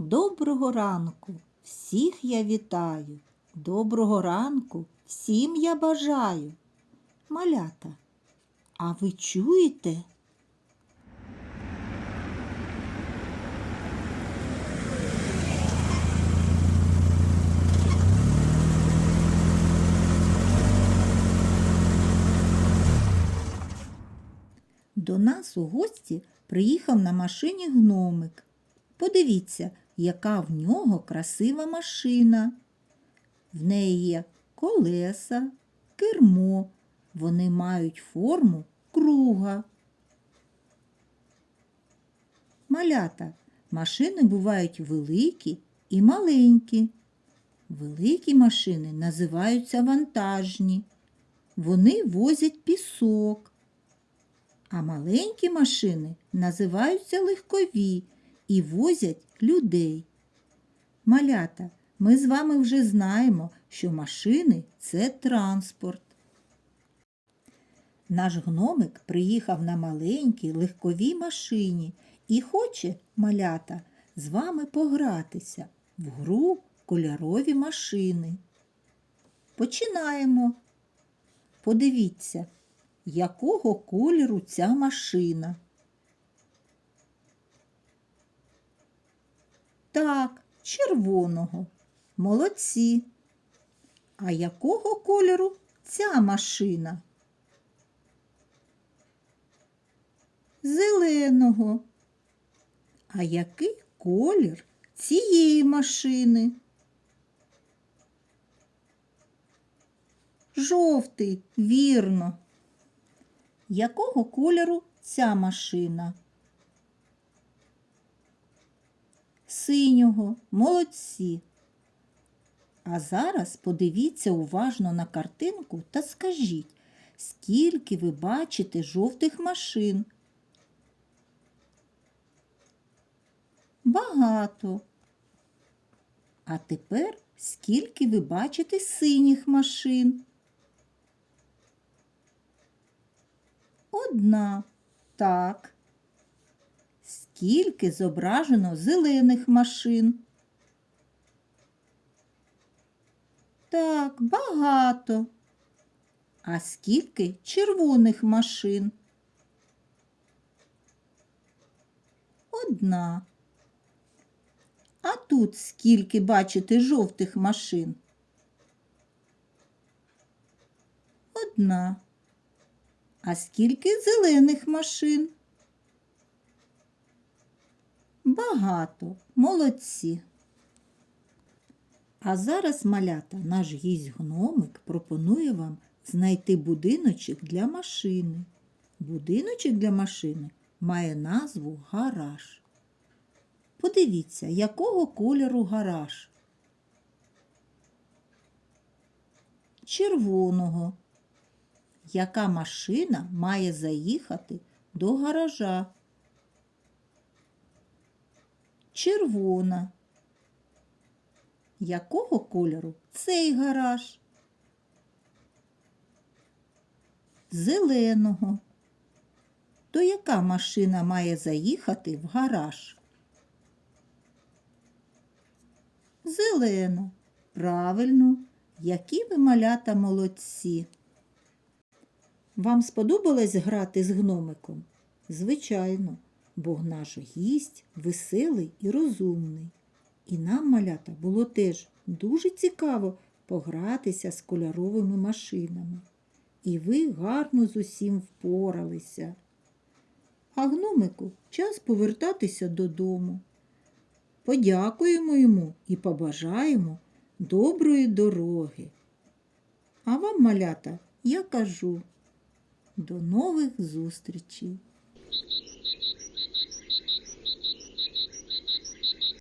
Доброго ранку, всіх я вітаю. Доброго ранку, всім я бажаю. Малята, а ви чуєте? До нас у гості приїхав на машині гномик. Подивіться, яка в нього красива машина. В неї є колеса, кермо. Вони мають форму круга. Малята. Машини бувають великі і маленькі. Великі машини називаються вантажні. Вони возять пісок. А маленькі машини називаються легкові і возять людей. Малята, ми з вами вже знаємо, що машини це транспорт. Наш гномик приїхав на маленькій легковій машині і хоче, малята, з вами погратися в гру кольорові машини. Починаємо. Подивіться, якого кольору ця машина. Так, червоного. Молодці. А якого кольору ця машина? Зеленого. А який колір цієї машини? Жовтий, вірно. Якого кольору ця машина? Синього, молодці. А зараз подивіться уважно на картинку та скажіть, скільки ви бачите жовтих машин? Багато. А тепер скільки ви бачите синіх машин? Одна. Так. Скільки зображено зелених машин? Так, багато. А скільки червоних машин? Одна. А тут скільки бачите жовтих машин? Одна. А скільки зелених машин? Багато, молодці. А зараз, малята, наш гість гномик пропонує вам знайти будиночок для машини. Будиночок для машини має назву гараж. Подивіться, якого кольору гараж? Червоного. Яка машина має заїхати до гаража? Червона. Якого кольору цей гараж? Зеленого. То яка машина має заїхати в гараж? Зелена. Правильно, які ви малята молодці. Вам сподобалось грати з гномиком? Звичайно, бо наш гість веселий і розумний. І нам, малята, було теж дуже цікаво погратися з кольоровими машинами. І ви гарно з усім впоралися. А гномику час повертатися додому. Подякуємо йому і побажаємо доброї дороги. А вам, малята, я кажу до нових зустрічей!